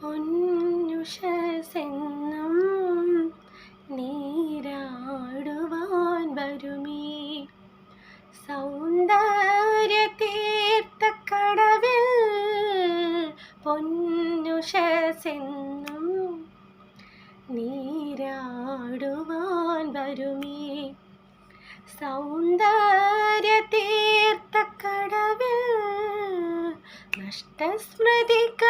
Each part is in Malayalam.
പൊന്നുഷസെന്നും നീരാടുവാൻ വരുമേ. സൗന്ദര്യ തീർത്ഥക്കടവിൽ പൊന്നുഷസെന്നും നീരാടുവാൻ വരുമേ. സൗന്ദര്യ തീർത്ഥക്കടവിൽ നഷ്ടസ്മൃതികളാം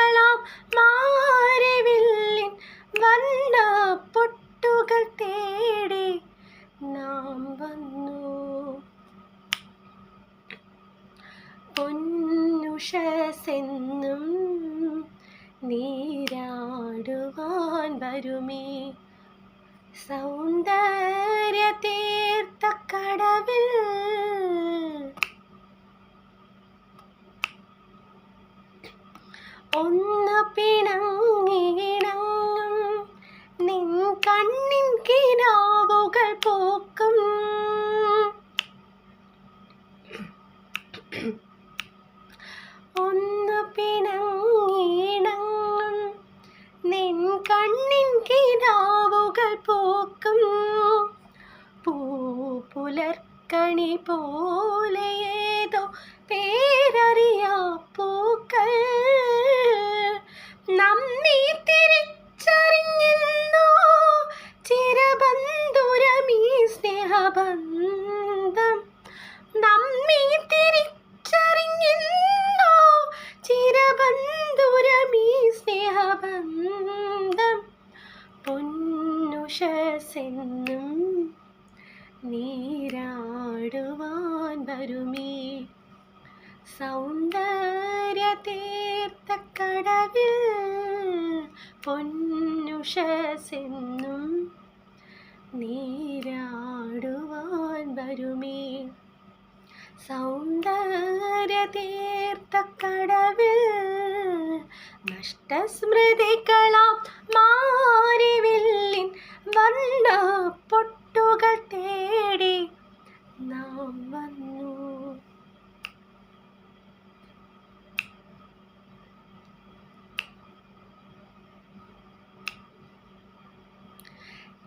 പൊന്നുഷസെന്നും നീരാടുവാൻ വരുമേ. സൗന്ദര്യ തീർത്ത കടവിൽ ഒന്ന് പിണങ്ങിയിണങ്ങും നിൻ കണ്ണിൻ കിനാവുകൾ പോക്കും കണ്ണിൻ കിനാവുകൾ പോക്കും. പോലെ ഏതോ പേരറിയാ പൂക്കൾ. നമ്മെ തിരിച്ചറിഞ്ഞെന്നോ ചിരബന്ധുരമീ സ്നേഹബന്ധം. നമ്മെ തിരിച്ചറിഞ്ഞെന്നോ ചിരബന്ധുരമീ സ്നേഹബന്ധം. പൊന്നുഷസെന്നും നീരാടുവാൻ വരുമേ. സൗന്ദര്യ തീർത്ഥക്കടവിൽ പൊന്നുഷസെന്നും നീരാടുവാൻ വരുമേ. സൗന്ദര്യ തീർത്ഥക്കടവിൽ നഷ്ടസ്മൃതികളാം മാരിവില്ലിൻ വണ്ണ പൊട്ടുകൾ തേടി നാം വന്നു.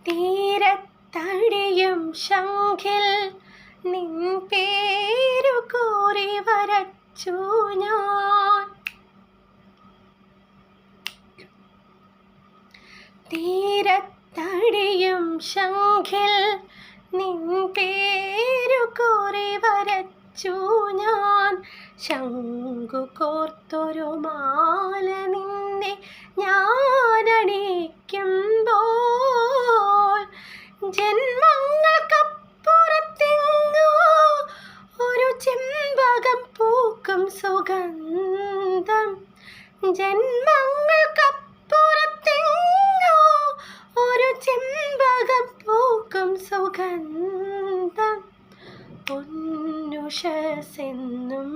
തീരത്തടിയും ശംഖിൽ നിൻ പേരു കോറി വരച്ചു ഞാൻ. തീരത്തടിയും ശംഖിൽ നിൻ പേരു കോറി വരച്ചു ഞാൻ. ശംഖു കോർത്തൊരു മാല നിന്നെ ഞാനണിക്കുമ്പോൾ ജന്മങ്ങൾക്കപ്പുറത്തെങ്ങോ ഒരു ചെമ്പകം പൂക്കും സുഗന്ധം. ജന്മങ്ങൾക്കപ്പുറത്തെങ്ങോ പൊന്നുഷസെന്നും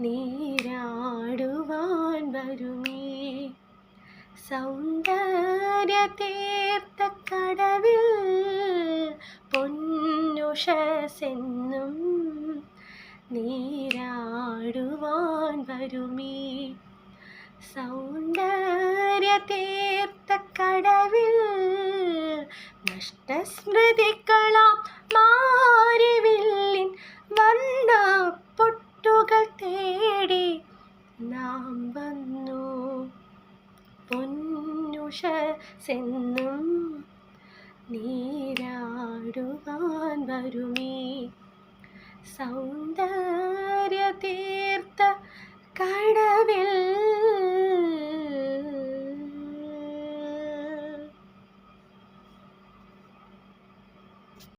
നീരാടുവാൻ വരുമേ. സൗന്ദര്യ കടവിൽ പൊന്നുഷസെന്നും നീരാടുവാൻ വരുമേ. സൗന്ദര്യ കടവിൽ നഷ്ടസ്മൃതികളാം പൊന്നുഷസെന്നും നീരാടുവാൻ വരുമേ. സൗന്ദര്യ തീർത്ഥ കടവിൽ